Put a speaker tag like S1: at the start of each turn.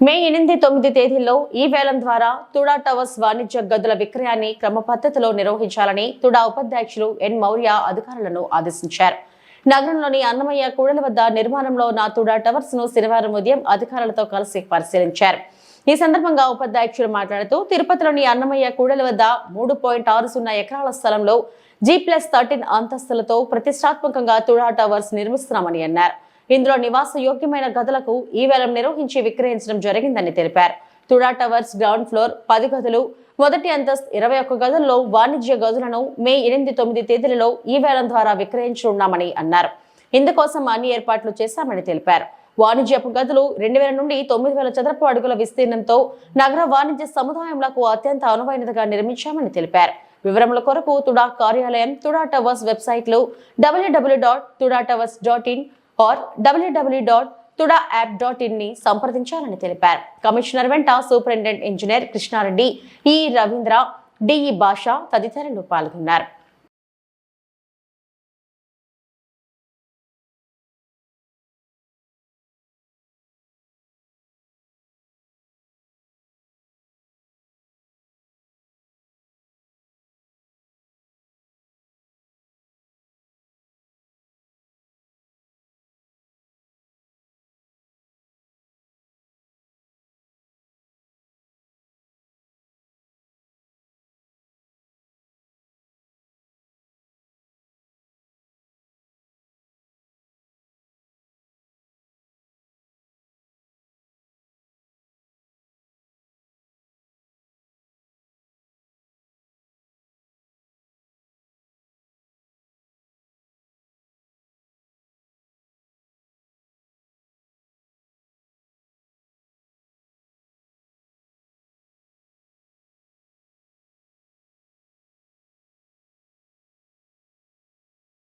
S1: మే ఎనిమిది తొమ్మిది తేదీల్లో ఈ వేలం ద్వారా తుడా టవర్స్ వాణిజ్య గదుల విక్రయాన్ని క్రమ పద్ధతిలో నిర్వహించాలని తుడా ఉపాధ్యక్షులు ఎన్ మౌర్య అధికారులను ఆదేశించారు. నగరంలోని అన్నమయ్య కూడల వద్ద నిర్మాణంలో ఉన్న తుడా టవర్స్ను శనివారం ఉదయం అధికారులతో కలిసి పరిశీలించారు. ఈ సందర్భంగా ఉపాధ్యక్షులు మాట్లాడుతూ తిరుపతిలోని అన్నమయ్య కూడల వద్ద మూడు పాయింట్ ఆరు సున్నా ఎకరాల స్థలంలో జీ ప్లస్ థర్టీన్ అంతస్తులతో ప్రతిష్టాత్మకంగా తుడా టవర్స్ నిర్మిస్తున్నామని అన్నారు. ఇందులో నివాస యోగ్యమైన గదులకు ఈ వేలం నిర్వహించి విక్రయించడం జరిగిందని తెలిపారు. తుడా టవర్స్ గ్రౌండ్ ఫ్లోర్ పది గదులు మొదటి అంతస్తు ఇరవై ఒక్క గదుల్లో వాణిజ్య గదులను మే ఎనిమిది తొమ్మిది తేదీలలో ఈ వేలం ద్వారా విక్రయించనున్నామని అన్నారు. ఇందుకోసం అన్ని ఏర్పాట్లు చేశామని తెలిపారు. వాణిజ్యపు గదులు రెండు వేల నుండి తొమ్మిది వేల చదరపు అడుగుల విస్తీర్ణంతో నగర వాణిజ్య సముదాయంలకు అత్యంత అనువైనదిగా నిర్మించామని తెలిపారు. వివరముల కొరకు తుడా కార్యాలయం తుడా టవర్స్ వెబ్సైట్లు W W dot TUDA towers dot in or W W dot TUDA app dot ఇన్ని సంప్రదించాలని తెలిపారు. కమిషనర్ వెంట సూపరింటెండెంట్ ఇంజనీర్ కృష్ణారెడ్డి ఈ రవీంద్ర డిఈ భాష తదితరులు పాల్గొన్నారు.